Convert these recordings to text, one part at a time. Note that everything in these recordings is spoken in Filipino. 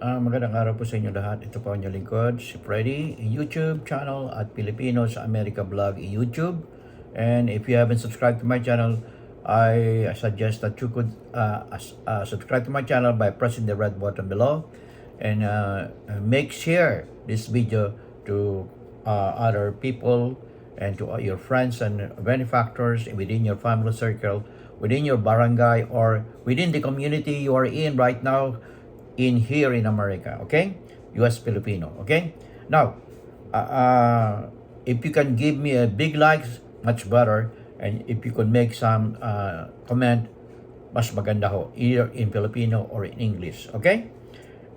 Ah, magandang araw po sa inyo lahat. Ito po ang inyong lingkod, si Freddy, YouTube channel at Pilipino sa America Vlog YouTube. And if you haven't subscribed to my channel, I suggest that you could uh, uh, subscribe to my channel by pressing the red button below and uh, make share this video to uh, other people and to your friends and benefactors within your family circle, within your barangay, or within the community you are in right now in here in America, okay? US Filipino, okay? Now, uh, uh, if you can give me a big likes, much better. And if you could make some uh, comment, mas maganda ho, either in Filipino or in English, okay?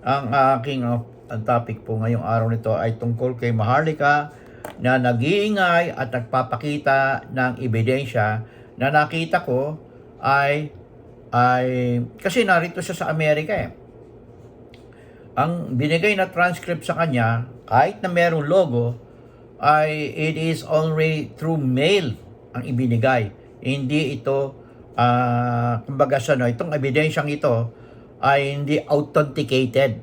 Ang aking uh, topic po ngayong araw nito ay tungkol kay Maharlika na nag-iingay at nagpapakita ng ebidensya na nakita ko ay ay kasi narito siya sa Amerika eh. Ang binigay na transcript sa kanya, kahit na merong logo, ay it is already through mail ang ibinigay. Hindi ito, ah kumbaga sa no, itong ebidensyang ito ay hindi authenticated.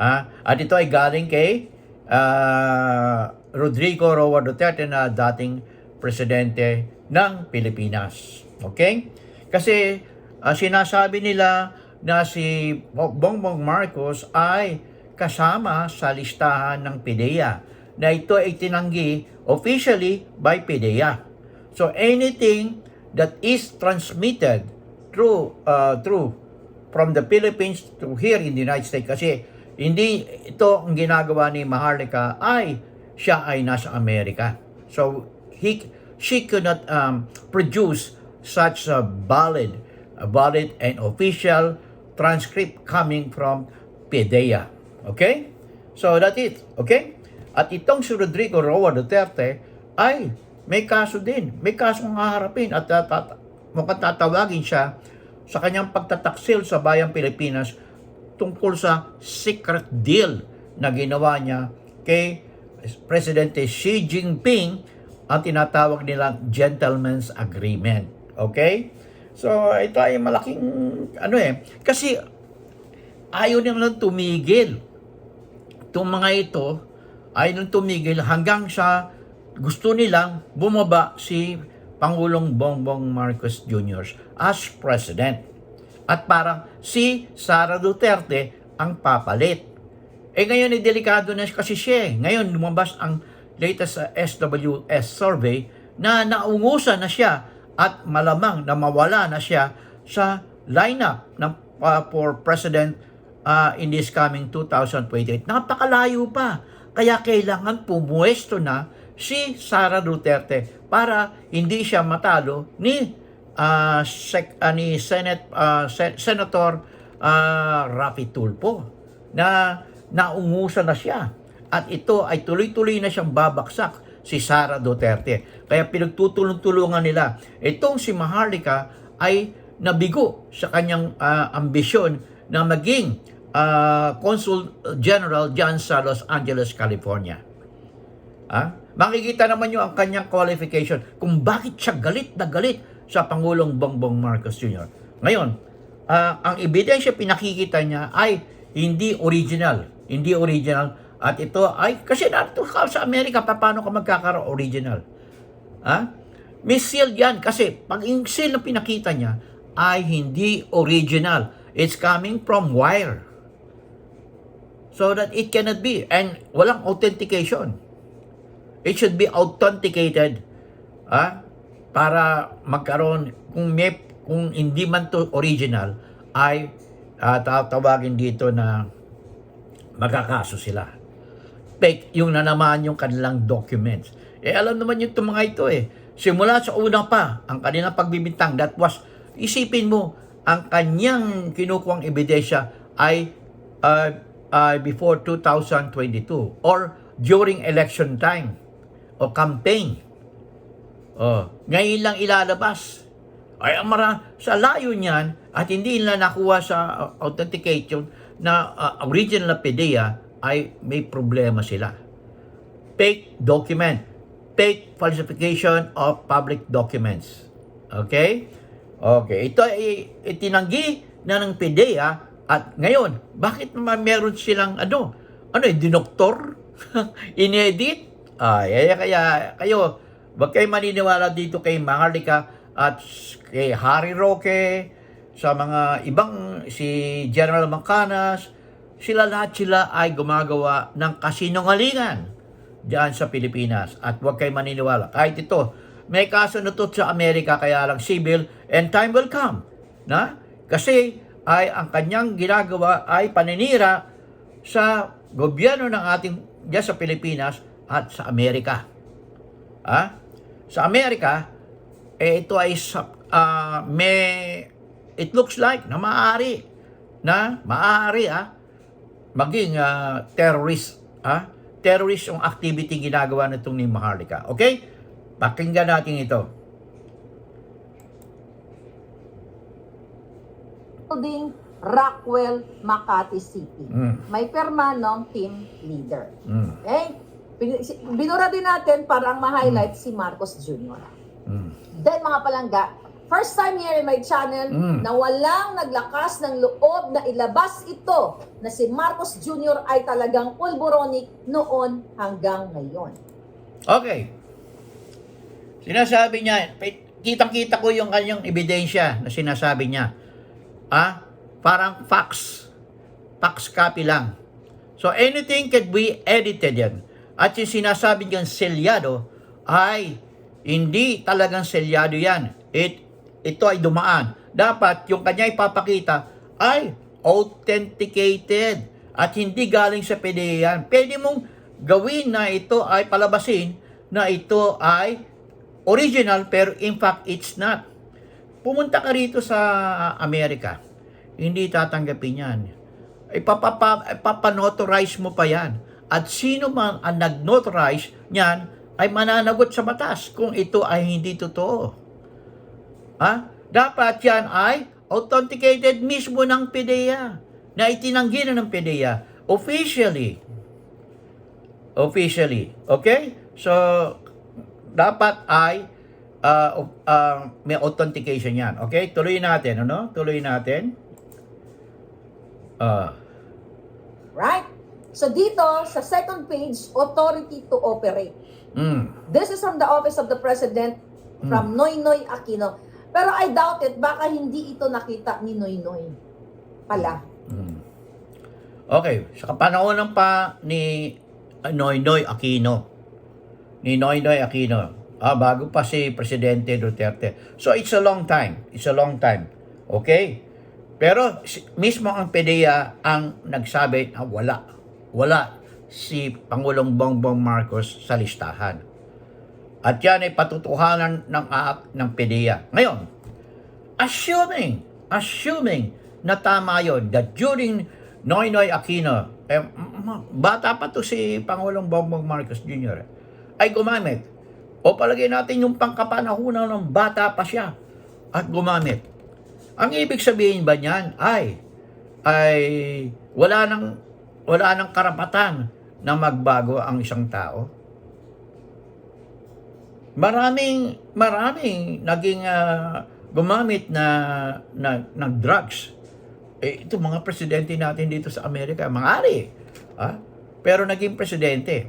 Ah, at ito ay galing kay ah, Rodrigo Roa Duterte na dating presidente ng Pilipinas. Okay? Kasi ah, sinasabi nila na si Bongbong Marcos ay kasama sa listahan ng PDEA na ito ay tinanggi officially by PDEA. So anything that is transmitted through uh, through from the Philippines to here in the United States kasi hindi ito ang ginagawa ni Maharlika ay siya ay nasa Amerika. So he she could not um, produce such a valid a valid and official transcript coming from PDEA. Okay? So that it. Okay? At itong si Rodrigo Roa Duterte ay may kaso din. May kaso ang haharapin at uh, tat- mukhang tatawagin siya sa kanyang pagtataksil sa bayang Pilipinas tungkol sa secret deal na ginawa niya kay Presidente Xi Jinping ang tinatawag nilang gentleman's agreement. Okay? So, ito ay malaking ano eh. Kasi ayaw nilang tumigil. Itong mga ito ay nang tumigil hanggang sa gusto nilang bumaba si Pangulong Bongbong Marcos Jr. as president. At parang si Sara Duterte ang papalit. Eh ngayon ay delikado na kasi siya. eh. Ngayon lumabas ang latest sa SWS survey na naungusan na siya at malamang na mawala na siya sa lineup ng uh, for president uh, in this coming 2028. Napakalayo pa. Kaya kailangan pumuesto na si Sara Duterte para hindi siya matalo ni uh, sec, uh, ni Senate uh, Sen- Senator uh, Rafi Tulfo na naungusan na siya at ito ay tuloy-tuloy na siyang babaksak si Sara Duterte. Kaya pinagtutulong-tulungan nila. Itong si Maharlika ay nabigo sa kanyang ah, ambisyon na maging ah, Consul General dyan sa Los Angeles, California. Ah? Makikita naman nyo ang kanyang qualification kung bakit siya galit na galit sa Pangulong Bongbong Marcos Jr. Ngayon, ah, ang ebidensya pinakikita niya ay hindi original. Hindi original. At ito ay, kasi narito ka sa Amerika, pa- paano ka magkakaroon original? Ha? May yan kasi pag yung seal na pinakita niya ay hindi original. It's coming from wire. So that it cannot be. And walang authentication. It should be authenticated. Ha? Para magkaroon, kung may, kung hindi man to original, ay uh, tatawagin dito na magkakaso sila. Fake yung nanamaan yung kanilang documents. Eh alam naman yung mga ito eh. Simula sa una pa, ang kanilang pagbibintang, that was, isipin mo, ang kanyang kinukuhang ebidensya ay uh, uh, before 2022 or during election time o campaign. Oh, ngayon lang ilalabas. Ay, mara, sa layo niyan, at hindi nila nakuha sa authentication na uh, original na PDEA, ay may problema sila. Fake document. Fake falsification of public documents. Okay? Okay. Ito ay itinanggi na ng PDEA At ngayon, bakit naman meron silang ano? Ano eh, dinoktor? Inedit? Ay, kaya, kaya kayo, wag kayo maniniwala dito kay Maharlika at kay Harry Roque, sa mga ibang si General Macanas, sila lahat sila ay gumagawa ng kasinungalingan diyan sa Pilipinas. At huwag kayo maniniwala. Kahit ito, may kaso na to sa Amerika kaya lang civil and time will come. Na? Kasi ay ang kanyang ginagawa ay paninira sa gobyerno ng ating diyan sa Pilipinas at sa Amerika. Ah? Sa Amerika, eh, ito ay ah, may it looks like na maaari na maaari ah maging ah, terrorist ah terrorist yung activity ginagawa nitong ni Maharlika. Okay? Pakinggan natin ito. building Rockwell, Makati City. Mm. May perma ng team leader. Mm. Okay? Binura din natin para ang ma-highlight si Marcos Jr. Mm. Then mga palangga, first time here in my channel Mm. na walang naglakas ng loob na ilabas ito na si Marcos Jr. ay talagang pulboronic noon hanggang ngayon. Okay. Sinasabi niya, kitang-kita ko yung kanyang ebidensya na sinasabi niya. Ah, parang fax. Fax copy lang. So anything can be edited yan. At yung sinasabi niyang selyado ay hindi talagang selyado yan. It, ito ay dumaan. Dapat yung kanya ipapakita ay authenticated at hindi galing sa PDEA. Pwede mong gawin na ito ay palabasin na ito ay original pero in fact it's not. Pumunta ka rito sa Amerika, hindi tatanggapin yan. Ipapapa, ipapanotorize mo pa yan. At sino man ang nag-notarize niyan ay mananagot sa batas kung ito ay hindi totoo. Ha? Dapat yan ay authenticated mismo ng PDEA na itinanggi na ng PDEA officially. Officially. Okay? So, dapat ay uh, uh, may authentication yan. Okay? Tuloy natin. Ano? Tuloy natin. Uh, Right? So dito, sa second page, authority to operate. mm, This is from the office of the president from Noynoy Aquino. Pero I doubt it, baka hindi ito nakita ni Noynoy pala. mm. Okay. Sa kapanahonan pa ni Noynoy Aquino. Ni Noynoy Aquino. Ah, bago pa si Presidente Duterte. So, it's a long time. It's a long time. Okay? Pero mismo ang PDEA ang nagsabi na wala. Wala si Pangulong Bongbong Marcos sa listahan. At yan ay patutuhanan ng act ng PDEA. Ngayon, assuming, assuming na tama yun, that during Noynoy Aquino, eh, bata pa to si Pangulong Bongbong Marcos Jr., ay gumamit. O palagay natin yung pangkapanahunan ng bata pa siya at gumamit. Ang ibig sabihin ba niyan ay ay wala nang wala nang karapatan na magbago ang isang tao? Maraming maraming naging ah, gumamit na, na ng drugs. Eh, ito mga presidente natin dito sa Amerika, mga ari. Ah? Pero naging presidente.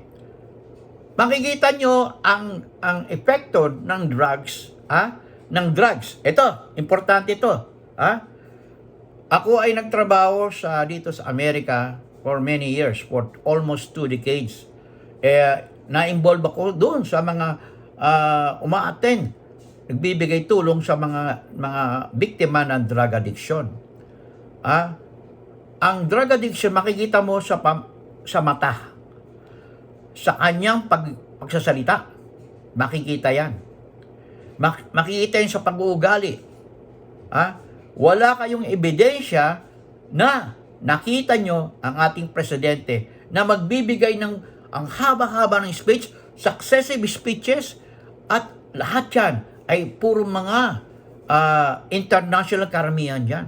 Makikita nyo ang ang epekto ng drugs, ah? Ng drugs. Ito, importante ito, ah? Ako ay nagtrabaho sa dito sa Amerika for many years, for almost two decades. Eh, na-involve ako doon sa mga uh, umaattend, nagbibigay tulong sa mga mga biktima ng drug addiction. Ah, ang drug addiction makikita mo sa pam- sa mata. Sa kanyang pag, pagsasalita. Makikita 'yan. Mak- makikita 'yan sa pag-uugali. Ah, wala kayong ebidensya na nakita nyo ang ating presidente na magbibigay ng ang haba-haba ng speech, successive speeches, at lahat yan ay puro mga ah, international karamihan dyan.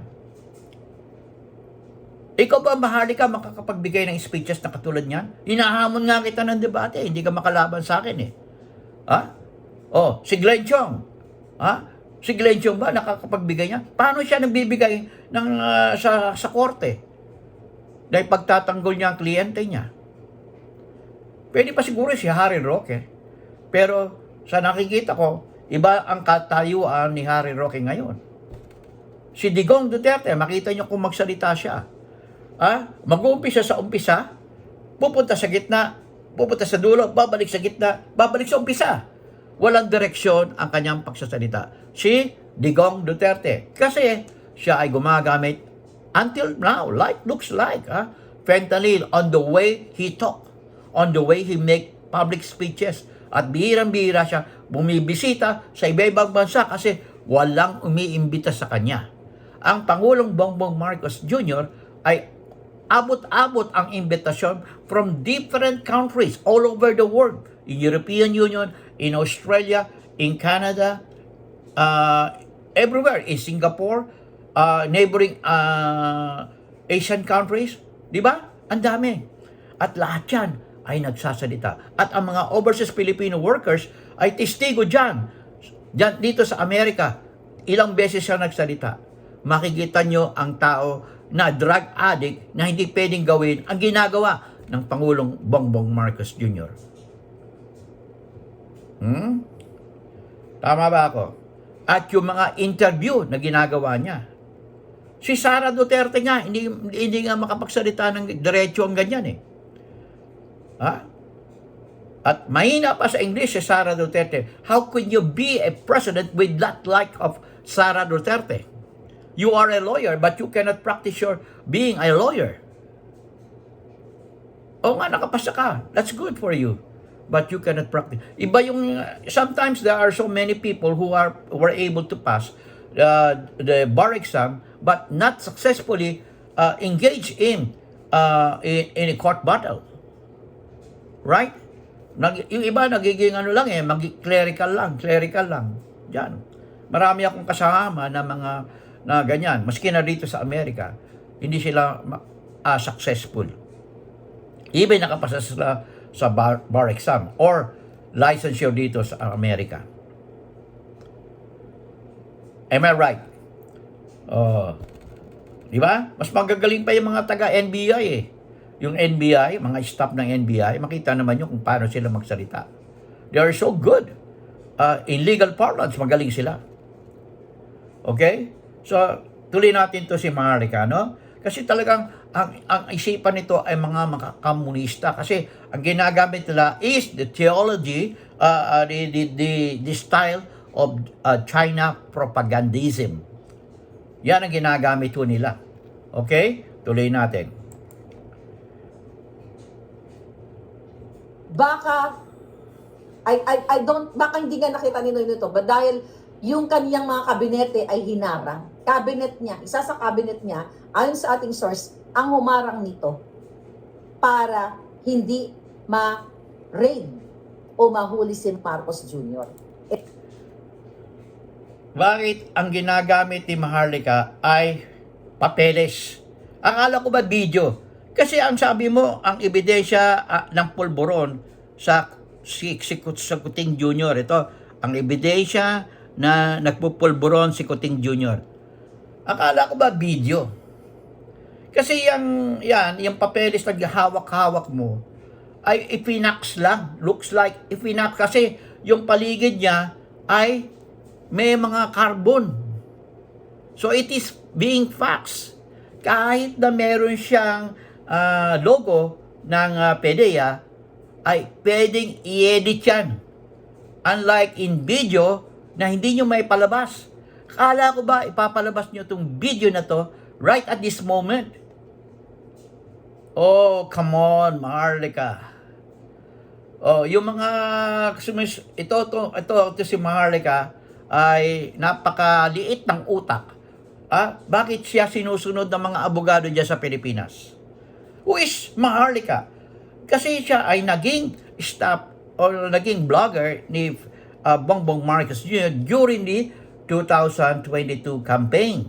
Ikaw ba, mahali ka, makakapagbigay ng speeches na katulad niyan? Inahamon nga kita ng debate, hindi ka makalaban sa akin eh. Ha? Oh, si Glenn Chong. Ha? Si Glenn Chong ba nakakapagbigay niya? Paano siya nagbibigay ng, ah, sa, sa korte? Dahil pagtatanggol niya ang kliyente niya. Pwede pa siguro si Harry Roque. Pero sa nakikita ko, iba ang katayuan ni Harry Roque ngayon. Si Digong Duterte, makita niyo kung magsalita siya. Ah, mag-uumpisa sa umpisa, pupunta sa gitna, pupunta sa dulo, babalik sa gitna, babalik sa umpisa. Walang direksyon ang kanyang pagsasalita. Si Digong Duterte. Kasi siya ay gumagamit until now, like looks like, ah, fentanyl on the way he talk, on the way he make public speeches. At bihirang-bihira siya bumibisita sa iba-ibang bansa kasi walang umiimbita sa kanya. Ang Pangulong Bongbong Marcos Jr. ay abot-abot ang imbitasyon from different countries all over the world. In European Union, in Australia, in Canada, uh, everywhere. In Singapore, uh, neighboring uh, Asian countries. Di ba? Ang dami. At lahat yan ay nagsasalita. At ang mga overseas Filipino workers ay testigo dyan. Dyan dito sa Amerika, ilang beses siya nagsalita. Makikita nyo ang tao na drug addict na hindi pwedeng gawin ang ginagawa ng Pangulong Bongbong Marcos Jr. Hmm? Tama ba ako? At yung mga interview na ginagawa niya. Si Sara Duterte nga, hindi, hindi nga makapagsalita ng diretso ang ganyan eh. Ha? At mahina pa sa English si Sara Duterte. How could you be a president with that like of Sara Duterte? You are a lawyer, but you cannot practice your being a lawyer. O nga, nakapasa ka. That's good for you. But you cannot practice. Iba yung, sometimes there are so many people who are were able to pass uh, the bar exam, but not successfully uh, engage in, uh, in, in a court battle. Right? Nag, yung iba nagiging ano lang eh, mag clerical lang, clerical lang. Diyan. Marami akong kasama na mga na ganyan, maski na dito sa Amerika, hindi sila ah, successful. Even nakapasa sila sa bar, bar exam or licensure dito sa Amerika. Am I right? Oh. Di ba? Mas magagaling pa yung mga taga NBI eh. Yung NBI, mga staff ng NBI, makita naman nyo kung paano sila magsalita. They are so good. Uh, in legal parlance, magaling sila. Okay? So, tuloy natin to si Marika, no? Kasi talagang ang, ang isipan nito ay mga komunista kasi ang ginagamit nila is the theology, uh, uh, the, the, the, the style of uh, China propagandism. Yan ang ginagamit nila. Okay? Tuloy natin. Baka I, I, I don't, baka hindi nga nakita ni Noy nito, but dahil yung kaniyang mga kabinete ay hinarang. Cabinet niya, isa sa cabinet niya, ayon sa ating source, ang humarang nito para hindi ma-raid o mahuli si Marcos Jr. Eh, Bakit ang ginagamit ni Maharlika ay papeles? Akala ko ba video? Kasi ang sabi mo, ang ebidensya ah, ng pulburon sa si, si, sa Kuting Jr. Ito, ang ebidensya na nagpupulburon si Kuting Jr. Akala ko ba video? Kasi yung, yan, yung papeles na hawak-hawak mo, ay ipinax lang. Looks like ipinax. Kasi yung paligid niya ay may mga carbon. So it is being faxed. Kahit na meron siyang ah, logo ng uh, PDEA, ay pwedeng i-edit yan. Unlike in video na hindi nyo may palabas. Kala ko ba ipapalabas nyo itong video na to right at this moment? Oh, come on, Maharlika. Oh, yung mga sumis, ito to ito, ito si Maharlika ay napakaliit ng utak. Ah, bakit siya sinusunod ng mga abogado diyan sa Pilipinas? Who is Maharlika? Kasi siya ay naging staff or naging blogger ni uh, Bongbong Marcos Jr. during the 2022 campaign.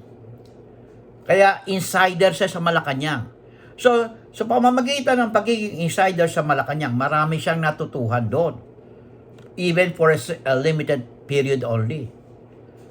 Kaya insider siya sa Malacanang. So, sa pamamagitan ng pagiging insider sa Malacanang, marami siyang natutuhan doon. Even for a, limited period only.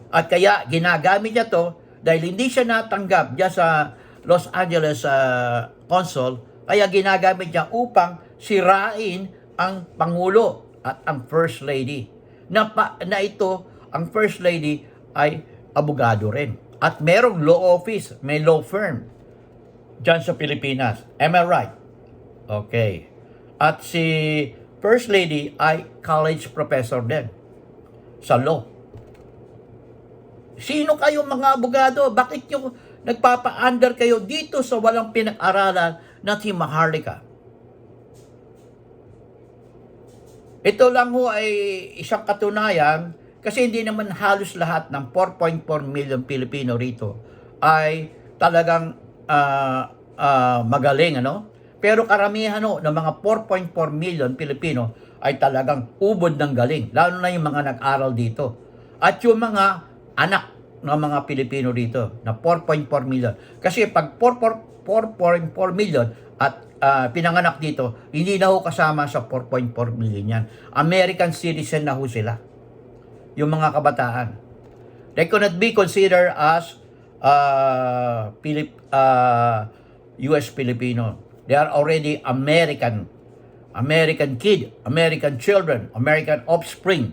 At kaya ginagamit niya to dahil hindi siya natanggap diyan sa Los Angeles uh, Consul, kaya ginagamit niya upang sirain ang Pangulo at ang First Lady. Na, pa, na ito, ang First Lady ay abogado rin. At merong law office, may law firm dyan sa Pilipinas. Am I right? Okay. At si First Lady ay college professor din sa law. Sino kayo mga abogado? Bakit yung nagpapa-under kayo dito sa walang pinag-aralan na si Maharlika? Ito lang ho ay isang katunayan kasi hindi naman halos lahat ng 4.4 million Pilipino rito ay talagang ah, ah, magaling ano. Pero karamihan ho ng mga 4.4 million Pilipino ay talagang ubod ng galing, lalo na yung mga nag-aral dito. At yung mga anak ng mga Pilipino dito na 4.4 million. Kasi pag 4.4 4.4 million at ah, pinanganak dito, hindi na ho kasama sa 4.4 million yan. American citizen na ho sila. Yung mga kabataan. They cannot be considered as uh, Pilip, uh, US Filipino. They are already American. American kid, American children, American offspring.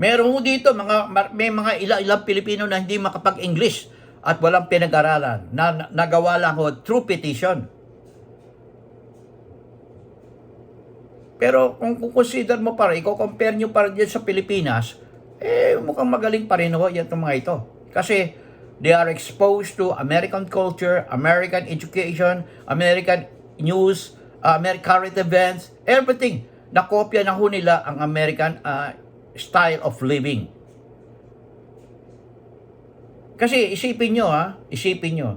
Meron ho dito mga may mga ilang Pilipino na hindi makapag-English at walang pinag-aralan na, na nagawa lang ho through petition. Pero kung consider mo pa rin, i-compare nyo pa rin dyan sa Pilipinas, eh mukhang magaling pa rin ho yan mga ito. Kasi they are exposed to American culture, American education, American news, uh, American current events, everything. Nakopya na ho nila ang American uh, style of living. Kasi isipin nyo ha, isipin nyo.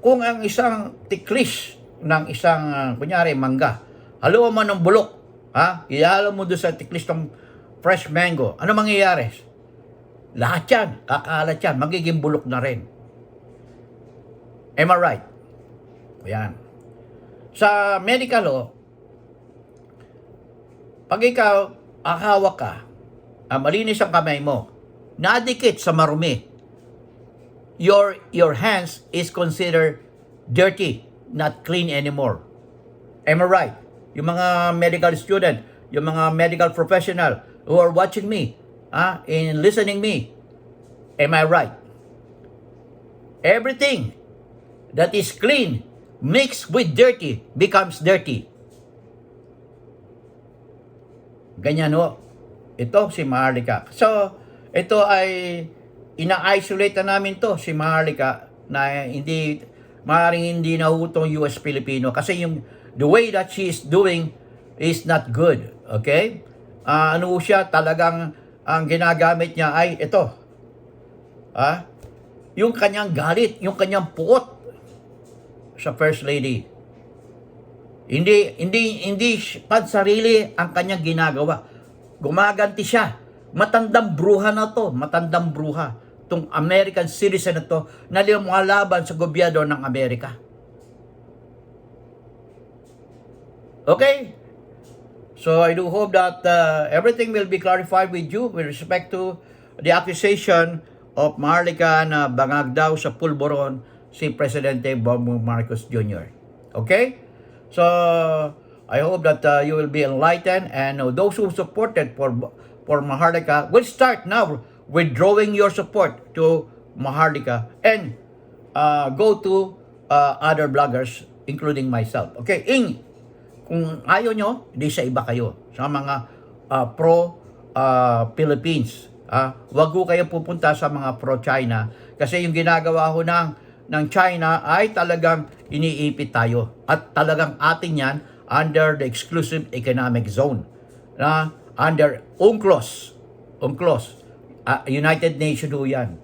Kung ang isang tiklis ng isang, uh, kunyari, mangga, haluan mo ng bulok, ha? Ihalo mo doon sa tiklis ng fresh mango. Ano mangyayari? Lahat yan, kakalat yan, magiging bulok na rin. Am I right? Ayan. Sa medical law, pag ikaw, ahawak ka, ah, malinis ang kamay mo, nadikit sa marumi, your, your hands is considered dirty, not clean anymore. Am I right? Yung mga medical student, yung mga medical professional who are watching me, ah, and listening me, am I right? Everything that is clean mixed with dirty becomes dirty. Ganyan ho. Ito si Maharlika. So, ito ay ina-isolate na namin to si Maharlika na hindi maaaring hindi nahutong US Filipino kasi yung the way that she is doing is not good. Okay? Ah, ano siya talagang ang ginagamit niya ay ito. Ah, yung kanyang galit, yung kanyang puot sa First Lady. Hindi hindi hindi pansarili ang kanyang ginagawa. Gumaganti siya. Matandang bruha na to, matandang bruha. Tong American citizen na to na lumalaban sa gobyerno ng Amerika. Okay? So I do hope that uh, everything will be clarified with you with respect to the accusation of Marlica na bangag daw sa pulboron si Presidente Bongbong Marcos Jr. Okay? So, I hope that uh, you will be enlightened and uh, those who supported for for Maharlika will start now withdrawing your support to Maharlika and uh, go to uh, other bloggers including myself. Okay, in kung ayaw nyo, di sa iba kayo. Sa mga uh, pro uh, Philippines. Ah, wag ko kayo pupunta sa mga pro China kasi yung ginagawa ho ng ng China ay talagang iniipit tayo at talagang atin yan under the exclusive economic zone na under UNCLOS UNCLOS. Ah, United Nation ho yan.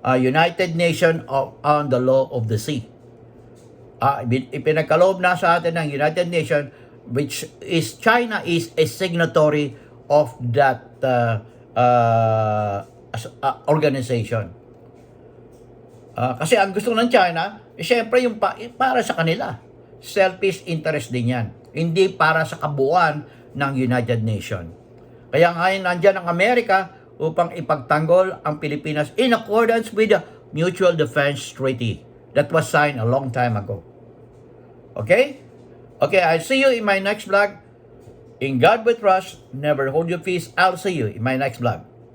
Ah, United Nation of, on the law of the sea. Ibin- ipinagkaloob na sa atin ng United Nations which is China is a signatory of that uh, uh, as- uh, kasi ang gusto ng China, eh, syempre yung pa, eh, para sa kanila. Selfish interest din yan. Hindi para sa kabuuan ng United Nations. Kaya ngayon nandyan ang Amerika upang ipagtanggol ang Pilipinas in accordance with the Mutual Defense Treaty that was signed a long time ago. Okay? Okay, I'll see you in my next vlog. In God we trust, never hold your peace. I'll see you in my next vlog.